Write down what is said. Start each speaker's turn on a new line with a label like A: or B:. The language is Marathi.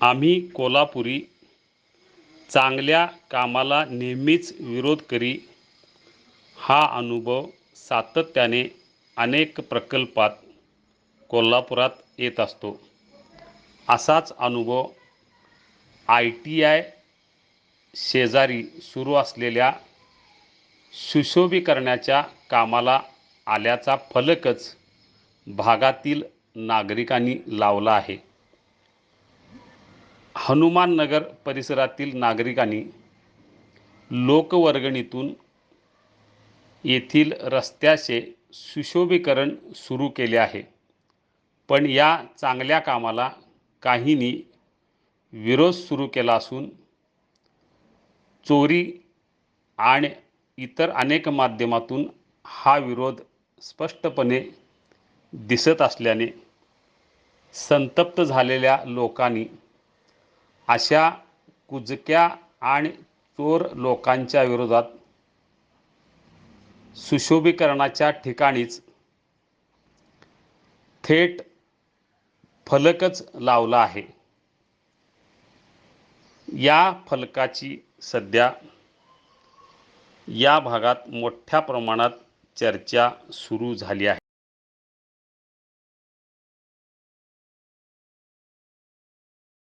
A: आम्ही कोल्हापुरी चांगल्या कामाला नेहमीच विरोध करी. हा अनुभव सातत्याने अनेक प्रकल्पात कोल्हापुरात येत असतो. असाच अनुभव आय टी आय शेजारी सुरू असलेल्या सुशोभीकरणाच्या कामाला आल्याचा फलकच भागातील नागरिकांनी लावला आहे. हनुमान नगर परिसरातील नागरिकांनी लोकवर्गणीतून येथील रस्त्याचे सुशोभीकरण सुरू केले आहे. पण या चांगल्या कामाला काहींनी विरोध सुरू केला असून चोरी आणि इतर अनेक माध्यमातून हा विरोध स्पष्टपणे दिसत असल्याने संतप्त झालेल्या लोकांनी अशा कुजक्या आणि चोर लोकांच्या विरोधात सुशोभीकरणाच्या ठिकाणीच थेट फलकच लावला आहे. या फलकाची सध्या या भागात मोठ्या प्रमाणात चर्चा सुरू झाली आहे.